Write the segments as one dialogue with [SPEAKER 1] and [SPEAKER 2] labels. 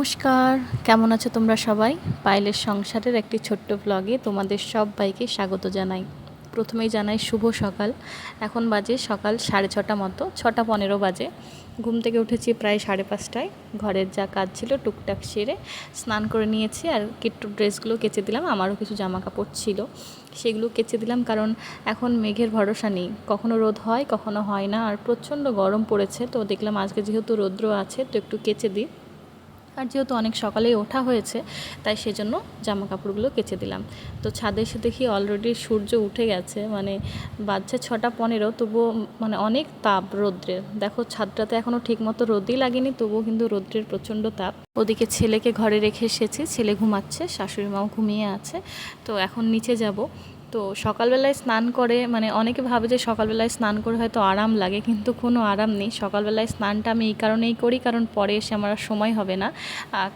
[SPEAKER 1] নমস্কার, কেমন আছো তোমরা সবাই? পাইলের সংসারের একটি ছোট্ট ব্লগে তোমাদের সবাইকে স্বাগত জানাই। প্রথমেই জানাই শুভ সকাল। এখন বাজে সকাল সাড়ে ছটা মতো, ছটা পনেরো বাজে। ঘুম থেকে উঠেছি প্রায় সাড়ে পাঁচটায়। ঘরের যা কাজ ছিল টুকটাক সেরে স্নান করে নিয়েছি আর কিট্টু ড্রেসগুলো কেচে দিলাম, আমারও কিছু জামা কাপড় ছিল। সেগুলো কেচে দিলাম কারণ এখন মেঘের ভরসা নেই। কখনো রোদ হয়, কখনো হয় না। আর প্রচণ্ড গরম পড়েছে, তো দেখলাম আজকে যেহেতু রৌদ্র আছে, তো একটু কেচে দিই। আর যেহেতু অনেক সকালেই ওঠা হয়েছে, তাই সেজন্য জামা কাপড়গুলো কেচে দিলাম। তো ছাদে এসে দেখি অলরেডি সূর্য উঠে গেছে মানে বাজছে ছটা পনেরো, তবুও মানে অনেক তাপ রৌদ্রের দেখো ছাদটাতে এখনও ঠিকমতো রোদই লাগেনি, তবুও কিন্তু রৌদ্রের প্রচণ্ড তাপ। ওদিকে ছেলেকে ঘরে রেখে এসেছি, ছেলে ঘুমাচ্ছে, শাশুড়ি মাও ঘুমিয়ে আছে, তো এখন নিচে যাব। তো সকালবেলায় স্নান করে মানে অনেকে ভাবে যে সকালবেলায় স্নান করে হয়তো আরাম লাগে, কিন্তু কোনো আরাম নেই। সকালবেলায় স্নানটা আমি এই কারণেই করি, কারণ পরে এসে আমার সময় হবে না।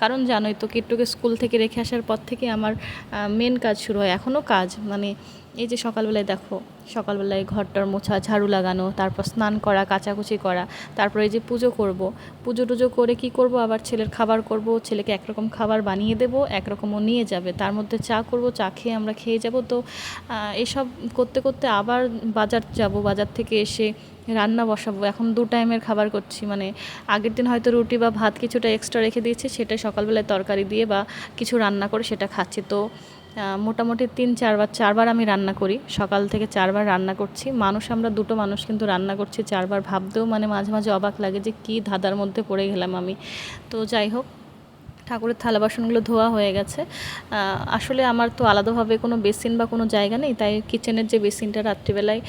[SPEAKER 1] কারণ জানোই তো, কিট্টুকে স্কুল থেকে রেখে আসার পর থেকে আমার মেন কাজ শুরু হয় এখনও কাজ। মানে এই যে সকালবেলায় দেখো, সকালবেলায় ঘরটার মোছা, ঝাড়ু লাগানো, তারপর স্নান করা, কাচাকুচি করা, তারপরে এই যে পুজো করব। পুজো টুজো করে কি করব? আবার ছেলের খাবার করব, ছেলেকে একরকম খাবার বানিয়ে দেবো একরকমও নিয়ে যাবে। তার মধ্যে চা করব, চা খেয়ে আমরা খেয়ে যাব। তো এসব করতে করতে আবার বাজার যাব। বাজার থেকে এসে রান্না বসাবো। এখন দু টাইমের খাবার করছি। মানে আগের দিন হয়তো রুটি বা ভাত কিছুটা এক্সট্রা রেখে দিয়েছি সেটা সকালবেলায় তরকারি দিয়ে বা কিছু রান্না করে সেটা খাচ্ছি। তো মোটামুটি তিন, চারবার চারবার আমি রান্না করি। সকাল থেকে চারবার রান্না করছি। মানুষ, আমরা দুটো মানুষ কিন্তু রান্না করছি, চারবার ভাবতেও মানে মাঝে মাঝে অবাক লাগে যে কী ধাঁধার মধ্যে পড়ে গেলাম আমি। তো যাই হোক, ঠাকুরের থালা বাসনগুলো ধোয়া হয়ে গেছে। আসলে আমার তো আলাদাভাবে কোনো বেসিন বা কোনো জায়গা নেই, তাই কিচেনের যে বেসিনটা রাত্রিবেলায়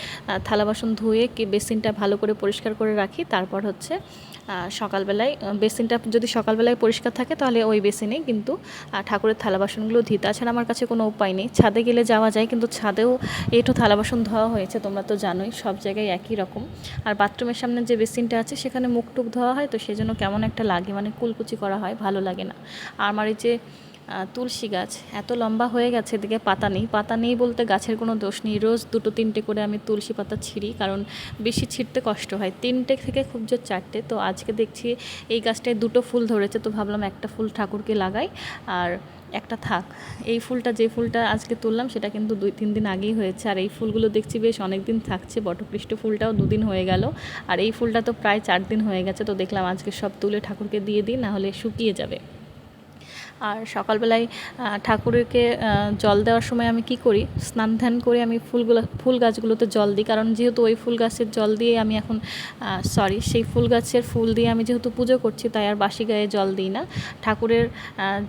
[SPEAKER 1] থালা বাসন ধুয়ে কি বেসিনটা ভালো করে পরিষ্কার করে রাখি। তারপর হচ্ছে সকালবেলায় বেসিনটা যদি সকালবেলায় পরিষ্কার থাকে তাহলে ওই বেসিনেই কিন্তু ঠাকুরের থালা বাসনগুলো ধুই। তাছাড়া আমার কাছে কোনো উপায় নেই। ছাদে গেলে যাওয়া যায়, কিন্তু ছাদেও একটু থালা বাসন ধোয়া হয়েছে, তোমরা তো জানোই, সব জায়গায় একই রকম। আর বাথরুমের সামনে যে বেসিনটা আছে, সেখানে মুখ টুক ধোয়া হয়, তো সেজন্য কেমন একটা লাগে মানে কুলকুচি করা হয়, ভালো লাগে না। আমার এই যে তুলসী গাছ। এত লম্বা হয়ে গেছে এদিকে পাতা নেই। পাতা নেই বলতে গাছের কোনো দোষ নেই। রোজ দুটো তিনটে করে আমি তুলসী পাতা ছিঁড়ি, কারণ বেশি ছিঁড়তে কষ্ট হয়। তিনটে থেকে খুব জোর চারটে। তো আজকে দেখছি এই গাছটায় দুটো ফুল ধরেছে। তো ভাবলাম একটা ফুল ঠাকুরকে লাগাই আর একটা থাক। এই ফুলটা, যে ফুলটা আজকে তুললাম, সেটা কিন্তু দুই, তিন দিন আগেই হয়েছে। আর এই ফুলগুলো দেখছি বেশ অনেক দিন থাকছে। বটপৃষ্ট ফুলটাও দুদিন হয়ে গেল। আর এই ফুলটা তো প্রায় চার দিন হয়ে গেছে। তো দেখলাম আজকে সব তুলে ঠাকুরকে দিয়ে দিই, নাহলে শুকিয়ে যাবে। আর সকালবেলায় ঠাকুরকে জল দেওয়ার সময় আমি কি করি? স্নান ধ্যান করে আমি ফুলগুলো, ফুল গাছগুলোতে জল দিই। কারণ যেহেতু ওই ফুল গাছের জল দিয়ে আমি এখন সরি সেই ফুল গাছের ফুল দিয়ে আমি যেহেতু পুজো করছি, তাই আর বাসি গায়ে জল দিই না। ঠাকুরের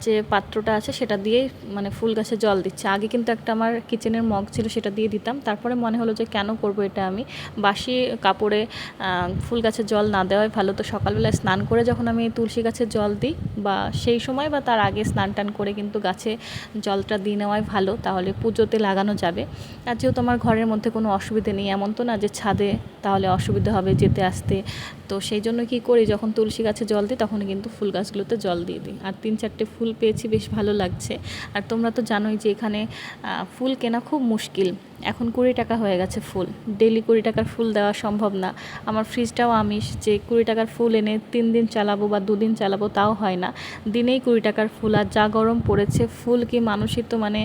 [SPEAKER 1] যে পাত্রটা আছে, সেটা দিয়েই মানে ফুল গাছে জল দিচ্ছে। আগে কিন্তু একটা আমার কিচেনের মগ ছিল, সেটা দিয়ে দিতাম। তারপরে মনে হলো যে কেন করব এটা আমি? বাসি কাপড়ে ফুল গাছে জল না দেওয়াই ভালো। তো সকালবেলায় স্নান করে যখন আমি তুলসী গাছে জল দিই, বা সেই সময় বা তার আগে স্নান টান করে কিন্তু গাছে জলটা দিয়ে নেওয়াই ভালো, তাহলে পুজোতে লাগানো যাবে। আর যেহেতু আমার ঘরের মধ্যে কোনো অসুবিধে নেই, এমন তো না যে ছাদে তাহলে অসুবিধা হবে যেতে আসতে। তো সেই জন্য কি করি, যখন তুলসী গাছে জল দিই তখন কিন্তু ফুল গাছগুলোতে জল দিয়ে দিই। আর তিন চারটে ফুল পেয়েছি, বেশ ভালো লাগছে। আর তোমরা তো জানোই যে এখানে ফুল কেনা খুব মুশকিল। এখন কুড়ি টাকা হয়ে গেছে ফুল। ডেলি কুড়ি টাকার ফুল দেওয়া সম্ভব না। আমার ফ্রিজটাও আমিষ, যে কুড়ি টাকার ফুল এনে তিন দিন চালাবো বা দুদিন চালাবো তাও হয় না। দিনেই কুড়ি টাকার ফুল। আর যা গরম পড়েছে, ফুল কি মানুষই তো মানে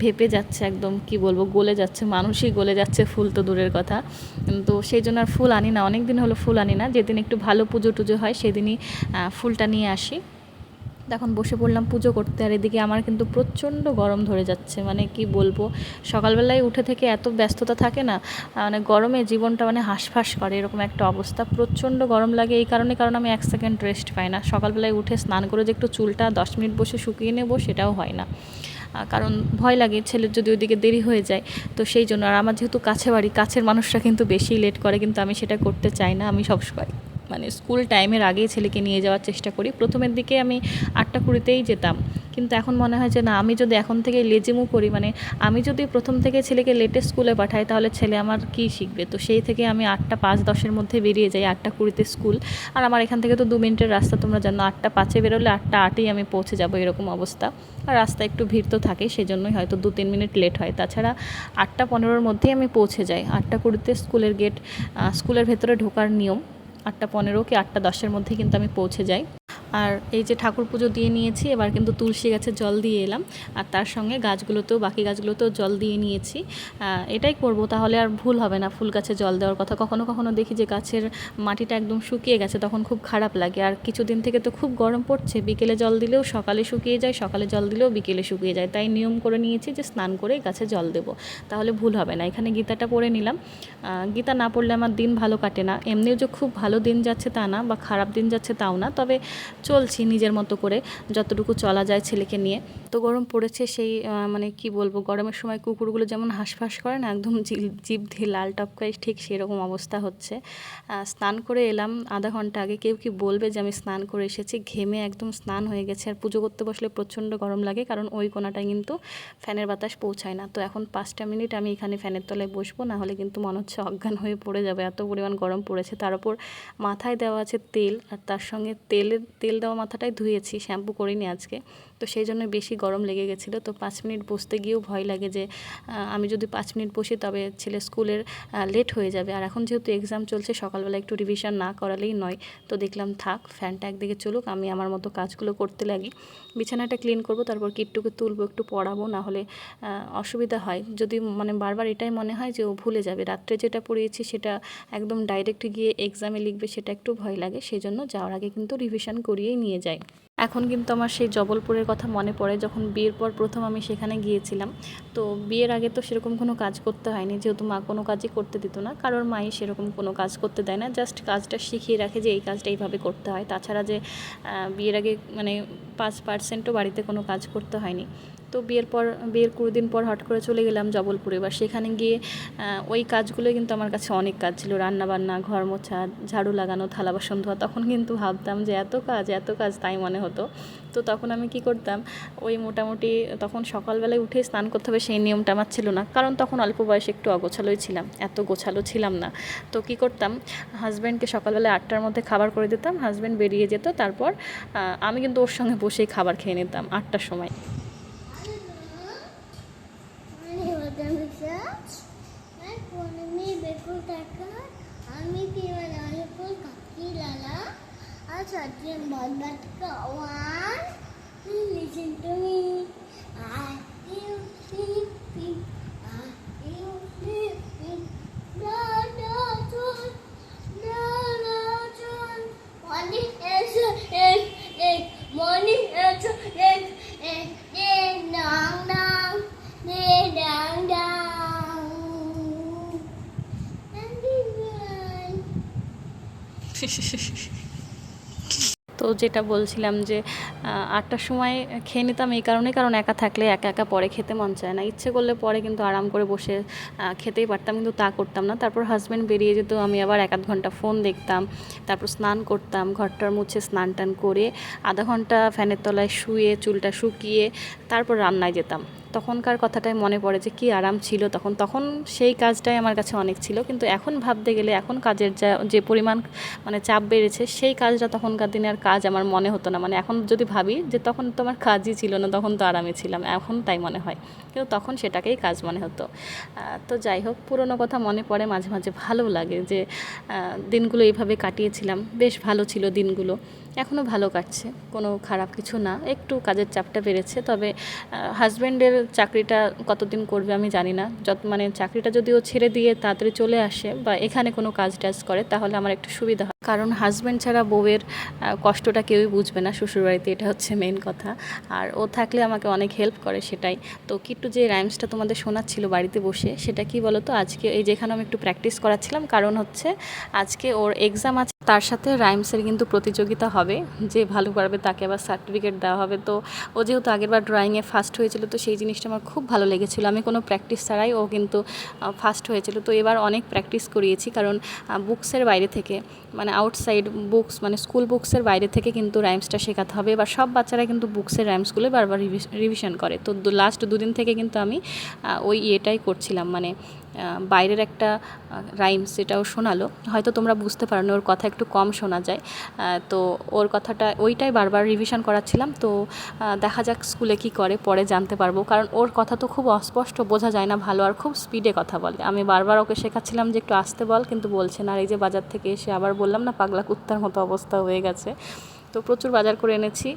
[SPEAKER 1] ভেপে যাচ্ছে একদম, কি বলব, গলে যাচ্ছে। মানুষই গলে যাচ্ছে ফুল তো দূরের কথা। তো সেই জন্য আর ফুল আনি না। অনেক দিন হলো ফুল আনি না। যেদিন একটু ভালো পুজো টুজো হয় সেদিনই ফুলটা নিয়ে আসি। তখন বসে পড়লাম পুজো করতে, আর এদিকে আমার কিন্তু প্রচণ্ড গরম ধরে যাচ্ছে। মানে কি বলব, সকালবেলায় উঠে থেকে এত ব্যস্ততা থাকে না মানে গরমে জীবনটা মানে হাঁসফাঁস করে, এরকম একটা অবস্থা। প্রচণ্ড গরম লাগে এই কারণে, কারণ আমি এক সেকেন্ড রেস্ট পাই না। সকালবেলায় উঠে স্নান করে যে একটু চুলটা দশ মিনিট বসে শুকিয়ে নেব, সেটাও হয় না। কারণ ভয় লাগে, ছেলের যদি ওইদিকে দেরি হয়ে যায়, তো সেই জন্য। আর আমার যেহেতু কাছে বাড়ি কাছের মানুষরা কিন্তু বেশি লেট করে, কিন্তু আমি সেটা করতে চাই না, আমি সবসময়। মানে স্কুল টাইমের আগেই ছেলেকে নিয়ে যাওয়ার চেষ্টা করি। প্রথমের দিকে আমি আটটা কুড়িতেই যেতাম। কিন্তু এখন মনে হয় যে, না, আমি যদি এখন থেকে লেজিমু করি মানে আমি যদি প্রথম থেকে ছেলেকে লেটে স্কুলে পাঠাই, তাহলে ছেলে আমার কী শিখবে? তো সেই থেকে আমি আটটা পাঁচ দশের মধ্যে বেরিয়ে যাই, আটটা কুড়িতে স্কুল। আর আমার এখান থেকে তো দু মিনিটের রাস্তা, তোমরা জানো, আটটা পাঁচে বেরোলে আটটা আটেই আমি পৌঁছে যাব, এরকম অবস্থা। আর রাস্তা একটু ভিড় তো থাকেই সেজন্যই হয়তো দু তিন মিনিট লেট হয়। তাছাড়া আটটা পনেরোর মধ্যেই আমি পৌঁছে যাই। আটটা কুড়িতে স্কুলের গেট স্কুলের ভেতরে ঢোকার নিয়ম। আটটা পনেরো কি আটটা দশের মধ্যে কিন্তু আমি পৌঁছে যাই। আর এই যে ঠাকুর পুজো দিয়ে নিয়েছি, এবার কিন্তু তুলসী গাছে জল দিয়ে এলাম। আর তার সঙ্গে গাছগুলোতেও, বাকি গাছগুলোতেও জল দিয়ে নিয়েছি। এটাই করব, তাহলে আর ভুল হবে না ফুল গাছে জল দেওয়ার কথা। কখনো কখনো দেখি যে গাছের মাটিটা একদম শুকিয়ে গেছে, তখন খুব খারাপ লাগে। আর কিছুদিন থেকে তো খুব গরম পড়ছে, বিকেলে জল দিলেও সকালে শুকিয়ে যায়, সকালে জল দিলেও বিকেলে শুকিয়ে যায়। তাই নিয়ম করে নিয়েছি যে স্নান করে গাছে জল দেবো। তাহলে ভুল হবে না। এখানে গীতাটা পড়ে নিলাম। গীতা না পড়লে আমার দিন ভালো কাটে না। এমনিও যে খুব ভালো দিন যাচ্ছে তা না, বা খারাপ দিন যাচ্ছে তাও না। তবে চলছি নিজের মতো করে, যতটুকু চলা যায় ছেলেকে নিয়ে। তো গরম পড়েছে সেই মানে কি বলব, গরমের সময় কুকুরগুলো যেমন হাঁসফাঁস করে না, একদম জিভ দিয়ে লাল টপকায় ঠিক সেরকম অবস্থা হচ্ছে। স্নান করে এলাম আধা ঘণ্টা আগে, কেউ কি বলবে যে আমি স্নান করে এসেছি? ঘেমে একদম স্নান হয়ে গেছে। আর পুজো করতে বসলে প্রচণ্ড গরম লাগে, কারণ ওই কোনাটায় কিন্তু ফ্যানের বাতাস পৌঁছায় না। তো এখন পাঁচটা মিনিট আমি এখানে ফ্যানের তলায় বসবো, না হলে কিন্তু মনে হচ্ছে অজ্ঞান হয়ে পড়ে যাবে। এত পরিমাণ গরম পড়েছে। তার উপর মাথায় দেওয়া আছে তেল, আর তার সঙ্গে তেলের, তেল দেওয়া মাথাটাই ধুয়েছি শ্যাম্পু করিনি আজকে। তো সেই জন্য বেশি গরম লেগে গেছিল। তো পাঁচ মিনিট বসতে গিয়েও ভয় লাগে যে আমি যদি পাঁচ মিনিট বসি তবে ছেলে স্কুলের লেট হয়ে যাবে। আর এখন যেহেতু এক্সাম চলছে, সকালবেলা একটু রিভিশন না করালেই নয়। তো দেখলাম, থাক ফ্যানটা একদিকে চলুক, আমি আমার মতো কাজগুলো করতে লাগি। বিছানাটা ক্লিন করব, তারপর কিট্টুকে তুলবো, একটু পড়াবো, না হলে অসুবিধা হয়। যদি মানে বারবার এটাই মনে হয় যে ও ভুলে যাবে, রাত্রে যেটা পড়িয়েছি সেটা একদম ডাইরেক্ট গিয়ে এক্সামে লিখবে, সেটা একটু ভয় লাগে। সেই জন্য যাওয়ার আগে কিন্তু রিভিশন করিয়েই নিয়ে যাই। এখন কিন্তু আমার সেই জবলপুরের কথা মনে পড়ে যখন বিয়ের পর প্রথম আমি সেখানে গিয়েছিলাম। তো বিয়ের আগে তো সেরকম কোনো কাজ করতে হয়নি, যেহেতু মা কোনো কাজই করতে দিত না। কারোর মাই সেরকম কোনো কাজ করতে দেয় না জাস্ট কাজটা শিখিয়ে রাখে যে এই কাজটা এইভাবে করতে হয়। তাছাড়া যে বিয়ের আগে মানে পাঁচ পার্সেন্টও বাড়িতে কোনো কাজ করতে হয়নি। তো বিয়ের পর, বিয়ের কুড়ি দিন পর হট করে চলে গেলাম জবলপুরে। এবার সেখানে গিয়ে ওই কাজগুলো কিন্তু আমার কাছে অনেক কাজ ছিল। রান্না বান্না ঘর মোছা, ঝাড়ু লাগানো, থালা বাসন ধোয়া। তখন কিন্তু ভাবতাম যে এত কাজ এত কাজ তাই মনে হতো। তো তখন আমি কি করতাম, ওই মোটামুটি তখন সকালবেলায় উঠে স্নান করতে হবে সেই নিয়মটা আমার ছিল না। কারণ তখন অল্প বয়সে একটু অগোছালোই ছিলাম, এত গোছালো ছিলাম না। তো কি করতাম, হাজব্যান্ডকে সকালবেলা আটটার মধ্যে খাবার করে দিতাম, হাজব্যান্ড বেরিয়ে যেত। তারপর আমি কিন্তু ওর সঙ্গে বসেই খাবার খেয়ে নিতাম আটটার সময়।
[SPEAKER 2] আমি পিওর আলুপুর কাকি লালা আর সত্যিম বদবাদ Cowan listen to me I you sleep I
[SPEAKER 1] তো যেটা বলছিলাম যে আটটার সময় খেয়ে নিতাম এই কারণে কারণ একা থাকলে একা একা পরে খেতে মন চায় না। ইচ্ছে করলে পরে কিন্তু আরাম করে বসে খেতেই পারতাম, কিন্তু তা করতাম না। তারপর হাজব্যান্ড বেরিয়ে যেত, আমি আবার এক আধ ঘণ্টা ফোন দেখতাম, তারপর স্নান করতাম, ঘরটার মুছে স্নান টান করে আধা ঘণ্টা ফ্যানের তলায় শুয়ে, চুলটা শুকিয়ে, তারপর রান্নায় যেতাম। তখনকার কথাটাই মনে পড়ে যে কি আরাম ছিল তখন। তখন সেই কাজটাই আমার কাছে অনেক ছিল। কিন্তু এখন ভাবতে গেলে, এখন কাজের যা, যে পরিমাণ মানে চাপ বেড়েছে, সেই কাজটা তখনকার দিনে আর কাজ আমার মনে হতো না। মানে এখন যদি ভাবি যে তখন তো আমার কাজই ছিল না, তখন তো আরামে ছিলাম। এখন তাই মনে হয়। কিন্তু তখন সেটাকেই কাজ মনে হতো। তো যাই হোক, পুরনো কথা মনে পড়ে, মাঝে মাঝে ভালো লাগে যে দিনগুলো এইভাবে কাটিয়েছিলাম। বেশ ভালো ছিল দিনগুলো। এখনও ভালো কাটছে, কোনো খারাপ কিছু না। একটু কাজের চাপটা বেড়েছে, তবে হাজব্যান্ডের চাকরিটা কতদিন করবে আমি জানি না। যত মানে চাকরিটা যদি ও ছেড়ে দিয়ে তাড়াতাড়ি চলে আসে বা এখানে কোনো কাজ টাজ করে, তাহলে আমার একটু সুবিধা হয়। কারণ হাজব্যান্ড ছাড়া বউয়ের কষ্টটা কেউই বুঝবে না, শ্বশুরবাড়িতে এটা হচ্ছে মেন কথা। আর ও থাকলে আমাকে অনেক হেল্প করে সেটাই। তো কিট্টু যে রাইমসটা তোমাদের শোনাচ্ছিল বাড়িতে বসে, সেটা কি বলো তো আজকে এই যেখানে আমি একটু প্র্যাকটিস করাচ্ছিলাম, কারণ হচ্ছে আজকে ওর এক্সাম আছে তার সাথে রাইমসের কিন্তু প্রতিযোগিতা হবে, যে ভালো পারবে তাকে আবার সার্টিফিকেট দেওয়া হবে। তো ও যেহেতু আগেরবার ড্রয়িংয়ে ফার্স্ট হয়েছিল, তো সেই জিনিসটা আমার খুব ভালো লেগেছিলো। আমি কোনো প্র্যাকটিস ছাড়াই ও কিন্তু ফার্স্ট হয়েছিল। তো এবার অনেক প্র্যাকটিস করিয়েছি, কারণ বুকসের বাইরে থেকে মানে আউটসাইড বুকস মানে স্কুল বুকসের বাইরে থেকে কিন্তু রাইমসটা শেখাতে হবে। এবার সব বাচ্চারা কিন্তু বুকসের রাইমসগুলো বারবার রিভিশন করে। তো লাস্ট দুদিন থেকে কিন্তু আমি ওই ইয়েটাই করছিলাম। মানে বাইরের একটা রাইমস যেটাও শোনালো। হয়তো তোমরা বুঝতে পারো ওর কথা একটু কম শোনা যায়। তো ওর কথাটা, ওইটাই বারবার রিভিশন করাচ্ছিলাম। তো দেখা যাক স্কুলে কি করে, পরে জানতে পারব। কারণ ওর কথা তো খুব অস্পষ্ট বোঝা যায় না ভালো, আর খুব স্পিডে কথা বলে। আমি বারবার ওকে শেখাচ্ছিলাম যে একটু আসতে বল, কিন্তু বলছে না। আর এই যে বাজার থেকে এসে আবার বললাম না, পাগলা কুত্তার মতো অবস্থা হয়ে গেছে। তো প্রচুর বাজার করে এনেছি।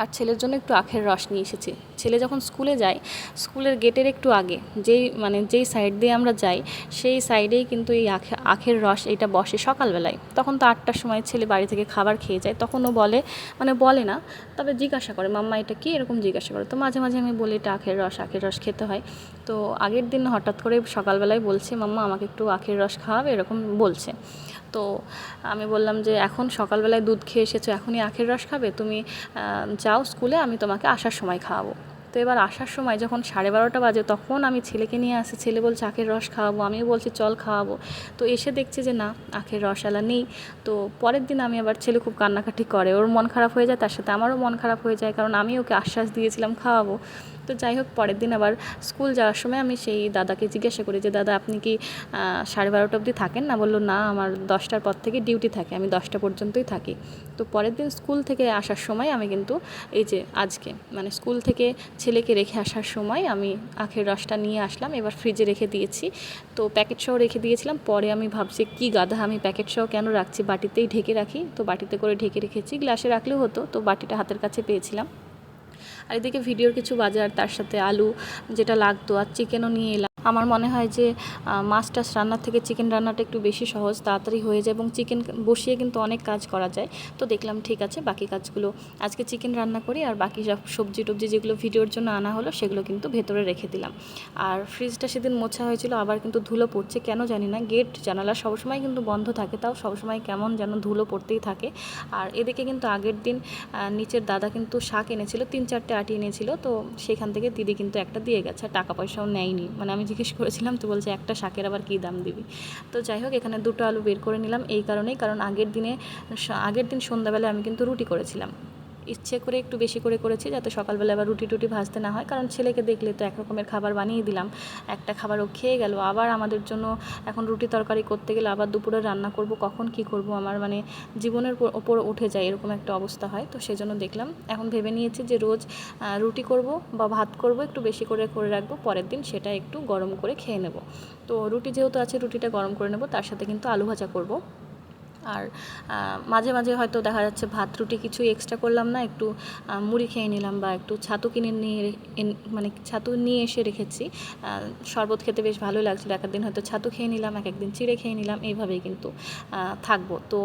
[SPEAKER 1] আর ছেলের জন্য একটু আখের রস নিয়ে এসেছি। ছেলে যখন স্কুলে যায়, স্কুলের গেটের একটু আগে, যেই মানে যেই সাইড দিয়ে আমরা যাই, সেই সাইডেই কিন্তু এই আখে, আখের রস এটা বসে সকালবেলায়। তখন তো আটটার সময় ছেলে বাড়ি থেকে খাবার খেয়ে যায়, তখন ও বলে মানে বলে না, তবে জিজ্ঞাসা করে, মাম্মা, এটা কি? এরকম জিজ্ঞাসা করে। তো মাঝে মাঝে আমি বলি, এটা আখের রস আখের রস খেতে হয়। তো আগের দিন হঠাৎ করে সকালবেলায় বলছে, মাম্মা, আমাকে একটু আখের রস খাওয়াবে, এরকম বলছে। তো আমি বললাম যে এখন সকালবেলায় দুধ খেয়ে এসেছ, এখনই আখের রস খাবে? তুমি যাও স্কুলে, আমি তোমাকে আসার সময় খাওয়াবো। তো এবার আসার সময় যখন সাড়ে বারোটা বাজে, তখন আমি ছেলেকে নিয়ে আসি। ছেলে বলছে, আখের রস খাওয়াবো। আমিও বলছি, চল খাওয়াবো। তো এসে দেখছি যে, না, আখের রসালা নেই। তো পরের দিন আমি আবার ছেলে খুব কান্নাকাটি করে। ওর মন খারাপ হয়ে যায়, তার সাথে আমারও মন খারাপ হয়ে যায়, কারণ আমি ওকে আশ্বাস দিয়েছিলাম, খাওয়াবো। তো যাই হোক, পরের দিন আবার স্কুল যাওয়ার সময় আমি সেই দাদাকে জিজ্ঞাসা করি যে, দাদা, আপনি কি সাড়ে বারোটা অবধি থাকেন? না বলল, না, আমার দশটার পর থেকে ডিউটি থাকে, আমি দশটা পর্যন্তই থাকি। তো পরের দিন স্কুল থেকে আসার সময় আমি কিন্তু এই যে আজকে মানে স্কুল থেকে ছেলেকে রেখে আসার সময় আমি আখের রসটা নিয়ে আসলাম, এবার ফ্রিজে রেখে দিয়েছি। তো প্যাকেট সহ রেখে দিয়েছিলাম, পরে আমি ভাবছি, কি গাধা, আমি প্যাকেট সহ কেন রাখছি? বাটিতেই ঢেকে রাখি। তো বাটিতে করে ঢেকে রেখেছি, গ্লাসে রাখলেও হতো, তো বাটিটা হাতের কাছে পেয়েছিলাম। আর এদিকে ভিডিওর কিছু বাজার তার সাথে আলু যেটা লাগতো আর চিকেনও নিয়ে এলাম। আমার মনে হয় যে আহ, মাছ টাছ রান্নার থেকে চিকেন রান্নাটা একটু বেশি সহজ তাড়াতাড়ি হয়ে যায় এবং চিকেন বসিয়ে কিন্তু অনেক কাজ করা যায়। তো দেখলাম ঠিক আছে বাকি কাজগুলো আজকে চিকেন রান্না করি আর বাকি সব সবজি টবজি যেগুলো ভিডিওর জন্য আনা হলো সেগুলো কিন্তু ভেতরে রেখে দিলাম। আর ফ্রিজটা সেদিন মোছা হয়েছিল আবার কিন্তু ধুলো পড়ছে কেন জানি না গেট জানালা সবসময় কিন্তু বন্ধ থাকে তাও সবসময় কেমন যেন ধুলো পড়তেই থাকে। আর এদিকে কিন্তু আগের দিন নিচের দাদা কিন্তু শাক এনেছিল তিন চারটে আটি এনেছিল তো সেখান থেকে দিদি কিন্তু একটা দিয়ে গেছে টাকা পয়সাও নেয়নি। মানে আমি জিজ্ঞেস করেছিলাম, তো বলছে, একটা শাকের আবার কী দাম দিবি? তো যাই হোক, এখানে দুটো আলু বের করে নিলাম, এই কারণেই, কারণ আগের দিনে, আগের দিন সন্ধ্যাবেলায় আমি কিন্তু রুটি করেছিলাম। ইচ্ছে করে একটু বেশি করে করেছি যাতে সকালবেলা আবার রুটি টুটি ভাজতে না হয়। কারণ ছেলেকে দেখলে তো এক রকমের খাবার বানিয়ে দিলাম। একটা খাবার ও খেয়ে গেল। আবার আমাদের জন্য এখন রুটি তরকারি করতে গেলে আবার দুপুরে রান্না করব, কখন কি করব আমার মানে জীবনের ওপর উঠে যায় এরকম একটা অবস্থা হয়। তো সেজন্য দেখলাম। এখন ভেবে নিয়েছি যে রোজ রুটি করব বা ভাত করব, একটু বেশি করে করে রাখব। পরের দিন সেটা একটু গরম করে খেয়ে নেব। তো রুটি যেহেতু আছে, রুটিটা গরম করে নেব। তার সাথে কিন্তু আলু ভাজা করব। আর মাঝে মাঝে হয়তো দেখা যাচ্ছে ভাত, রুটি কিছু এক্সট্রা করলাম না, একটু মুড়ি খেয়ে নিলাম বা একটু ছাতু কিনে নিয়ে মানে ছাতু নিয়ে এসে রেখেছি। শরবত খেতে বেশ ভালোই লাগছিল এক একদিন হয়তো ছাতু খেয়ে নিলাম এক একদিন চিড়ে খেয়ে নিলাম, এইভাবেই কিন্তু থাকব। তো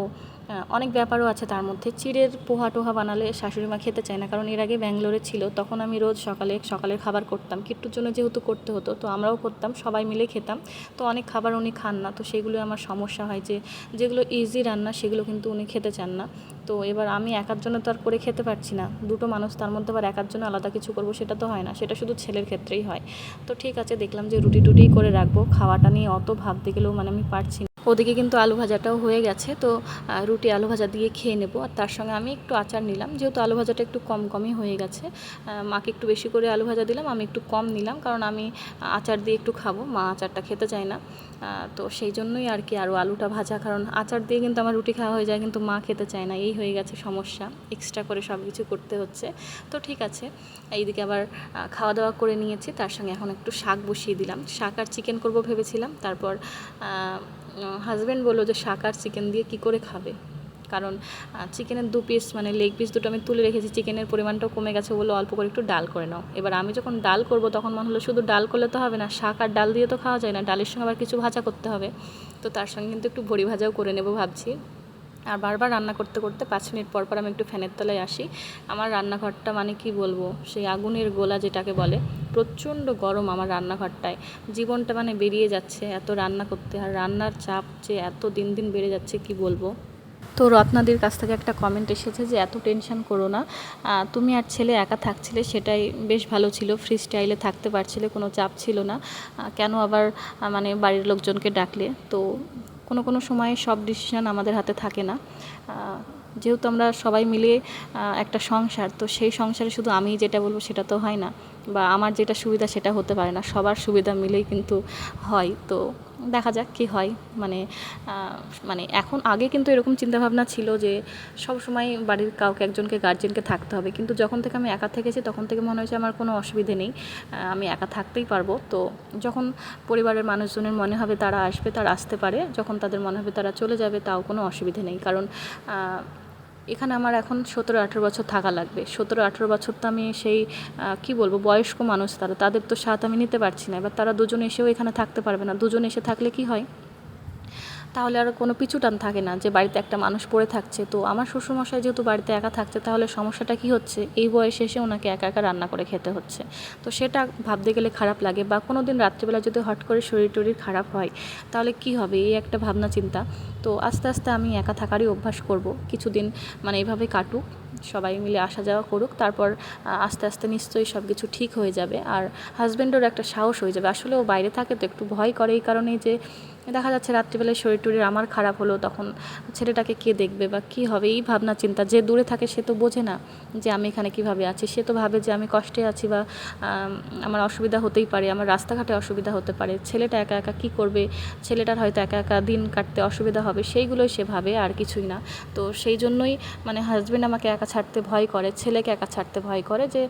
[SPEAKER 1] অনেক ব্যাপারও আছে তার মধ্যে। চিড়ের পোহা টোহা বানালে শাশুড়ি মা খেতে চায় না, কারণ এর আগে ব্যাঙ্গালোরে ছিল, তখন আমি রোজ সকালে, সকালের খাবার করতাম। কিট্টুর জন্য যেহেতু করতে হতো, তো আমরাও করতাম, সবাই মিলে খেতাম। তো অনেক খাবার উনি খান না, তো সেগুলো আমার সমস্যা হয় যে, যেগুলো ইজি রান্না সেগুলো কিন্তু উনি খেতে চান না। তো এবার আমি একার জন্য তো আর করে খেতে পারছি না। দুটো মানুষ, তার মধ্যে আবার একার জন্য আলাদা কিছু করব, সেটা তো হয় না। সেটা শুধু ছেলের ক্ষেত্রেই হয়। তো ঠিক আছে, দেখলাম যে রুটি টুটি করে রাখব, খাওয়াটা নিয়ে অত ভাবতে গেলেও মানে আমি পারছি না। ওদিকে কিন্তু আলু ভাজাটাও হয়ে গেছে, তো রুটি আলু ভাজা দিয়ে খেয়ে নেব। আর তার সঙ্গে আমি একটু আচার নিলাম, যেহেতু আলু ভাজাটা একটু কম কমই হয়ে গেছে মাকে একটু বেশি করে আলু ভাজা দিলাম, আমি একটু কম নিলাম, কারণ আমি আচার দিয়ে একটু খাব, মা আচারটা খেতে চায় না। তো সেই জন্যই আর কি আরও আলুটা ভাজা, কারণ আচার দিয়ে কিন্তু আমার রুটি খাওয়া হয়ে যায়, কিন্তু মা খেতে চায় না, এই হয়ে গেছে সমস্যা এক্সট্রা করে সব কিছু করতে হচ্ছে। তো ঠিক আছে, এইদিকে আবার খাওয়া দাওয়া করে নিয়েছি, তার সঙ্গে এখন একটু শাক বসিয়ে দিলাম। শাক আর চিকেন করব ভেবেছিলাম, তারপর হাজব্যান্ড বলল যে শাক আর চিকেন দিয়ে কি করে খাবে? কারণ চিকেনের দু পিস মানে লেগ পিস দুটো আমি তুলে রেখেছি চিকেনের পরিমাণটাও কমে গেছে বলে অল্প করে একটু ডাল করে নাও। এবার আমি যখন ডাল করব, তখন মনে হলো শুধু ডাল করলে তো হবে না, শাক আর ডাল দিয়ে তো খাওয়া যায় না, ডালের সঙ্গে আবার কিছু ভাজা করতে হবে। তো তার সঙ্গে কিন্তু একটু ভরি ভাজাও করে নেব ভাবছি। আর বারবার রান্না করতে করতে পাঁচ মিনিট পর পর আমি একটু ফ্যানের তলায় আসি। আমার রান্নাঘরটা মানে কি বলব? সেই আগুনের গোলা যেটাকে বলে, প্রচণ্ড গরম আমার রান্নাঘরটায়। জীবনটা মানে বেরিয়ে যাচ্ছে এত রান্না করতে। আর রান্নার চাপ যে এত দিন দিন বেড়ে যাচ্ছে কি বলব? তো রত্নাদির কাছ থেকে একটা কমেন্ট এসেছে যে, এত টেনশন করো না। তুমি আর ছেলে একা থাকছিলে, সেটাই বেশ ভালো ছিল। ফ্রি স্টাইলে থাকতে পারছিলে, কোনো চাপ ছিল না। কেন আবার মানে বাড়ির লোকজনকে ডাকলে? তো কোনো কোনো সময় সব ডিসিশন আমাদের হাতে থাকে না। যেহেতু আমরা সবাই মিলে একটা সংসার, তো সেই সংসারে শুধু আমি যেটা বলব সেটা তো হয় না। বা আমার যেটা সুবিধা সেটা হতে পারে না। সবার সুবিধা মিলেই কিন্তু হয়। তো দেখা যাক কী হয়। মানে মানে এখন আগে কিন্তু এরকম চিন্তাভাবনা ছিল যে সব সময় বাড়ির কাউকে, একজনকে গার্জেনকে থাকতে হবে। কিন্তু যখন থেকে আমি একা থেকেছি, তখন থেকে মনে হয়েছে আমার কোনো অসুবিধে নেই। আমি একা থাকতেই পারব। তো যখন পরিবারের মানুষজনের মনে হবে তারা আসবে, তারা আসতে পারে। যখন তাদের মনে হবে তারা চলে যাবে, তাও কোনো অসুবিধে নেই। কারণ এখানে আমার এখন সতেরো আঠেরো বছর থাকা লাগবে। সতেরো আঠেরো বছর তো আমি সেই কি বলব, বয়স্ক মানুষ তারা। তাদের তো সাথ আমি নিতে পারছি না। এবার তারা দুজন এসেও এখানে থাকতে পারবে না। দুজন এসে থাকলে কি হয়? তাহলে আর কোনো পিছুটান থাকে না যে বাড়িতে একটা মানুষ পড়ে থাকছে। তো আমার শ্বশুরমশাই যেহেতু বাড়িতে একা থাকছে, তাহলে সমস্যাটা কি হচ্ছে? এই বয়সে এসে ওনাকে একা একা রান্না করে খেতে হচ্ছে। তো সেটা ভাবতে গেলে খারাপ লাগে বা কোনো দিন রাত্রিবেলা যদি হট করে শরীর টরীর খারাপ হয়, তাহলে কি হবে? এই একটা ভাবনা চিন্তা। তো আস্তে আস্তে আমি একা থাকারই অভ্যাস করব। কিছুদিন মানে এইভাবে কাটুক, সবাই মিলে আসা যাওয়া করুক, তারপর আস্তে আস্তে নিশ্চয়ই সব কিছু ঠিক হয়ে যাবে। আর হাজব্যান্ডের একটা সাহস হয়ে যাবে। আসলে ও বাইরে থাকে তো একটু ভয় করে এই কারণেই যে দেখা যাচ্ছে রাত্রিবেলায় শরীর টরীর আমার খারাপ হলো তখন ছেলেটাকে কে দেখবে বা কি হবে? এই ভাবনা চিন্তা, যে দূরে থাকে সে তো বোঝে না যে আমি এখানে কীভাবে আছি। সে তো ভাবে যে আমি কষ্টে আছি বা আমার অসুবিধা হতেই পারে, আমার রাস্তাঘাটে অসুবিধা হতে পারে। ছেলেটা একা একা কী করবে? ছেলেটার হয়তো একা একা দিন কাটতে অসুবিধা হবে, সেইগুলোই সে ভাবে আর কিছুই না। তো সেই জন্যই মানে হাজব্যান্ড আমাকে একা ছাড়তে ভয় করে, ছেলেকে একা ছাড়তে ভয় করে যে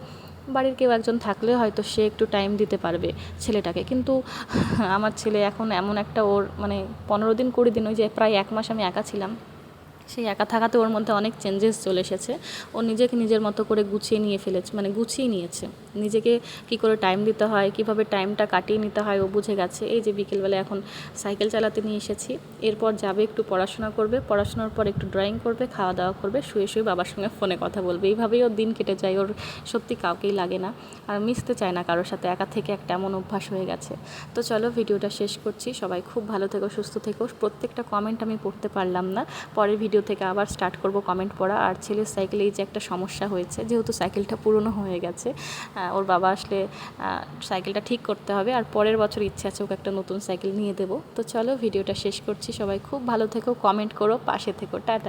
[SPEAKER 1] বাড়ির কেউ একজন থাকলে হয়তো সে একটু টাইম দিতে পারবে ছেলেটাকে। কিন্তু আমার ছেলে এখন এমন একটা ওর মানে পনেরো দিন, কুড়ি দিন, ওই যে প্রায় এক মাস আমি একা ছিলাম, সেই একা থাকাতে ওর মধ্যে অনেক চেঞ্জেস চলে এসেছে। ও নিজেকে নিজের মতো করে গুছিয়ে নিয়ে ফেলেছে মানে গুছিয়ে নিয়েছে। নিজেকে কি করে টাইম দিতে হয়, কীভাবে টাইমটা কাটিয়ে নিতে হয়, ও বুঝে গেছে। এই যে বিকেলবেলা এখন সাইকেল চালাতে নিয়ে এসেছি। এরপর যাবে একটু পড়াশোনা করবে, পড়াশোনার পর একটু ড্রয়িং করবে খাওয়া দাওয়া করবে, শুয়ে শুয়ে বাবার সঙ্গে ফোনে কথা বলবে। এইভাবেই ওর দিন কেটে যায়, ওর সত্যি কাউকেই লাগে না। আর মিশতে চায় না কারোর সাথে, একা থেকে একটা এমন অভ্যাস হয়ে গেছে। তো চলো ভিডিওটা শেষ করছি। সবাই খুব ভালো থেকো, সুস্থ থেকো। প্রত্যেকটা কমেন্ট আমি পড়তে পারলাম না। পরের ভিডিও থেকে আবার স্টার্ট করব কমেন্ট পড়া। আর ছেলের সাইকেলে এই যে একটা সমস্যা হয়েছে, যেহেতু সাইকেলটা পুরনো হয়ে গেছে ওর বাবা আসলে সাইকেলটা ঠিক করতে হবে আর পরের বছর ইচ্ছে আছে ওকে একটা নতুন সাইকেল নিয়ে দেবো। তো চলো, ভিডিওটা শেষ করছি। সবাই খুব ভালো থেকো কমেন্ট করো, পাশে থেকো। টাটা।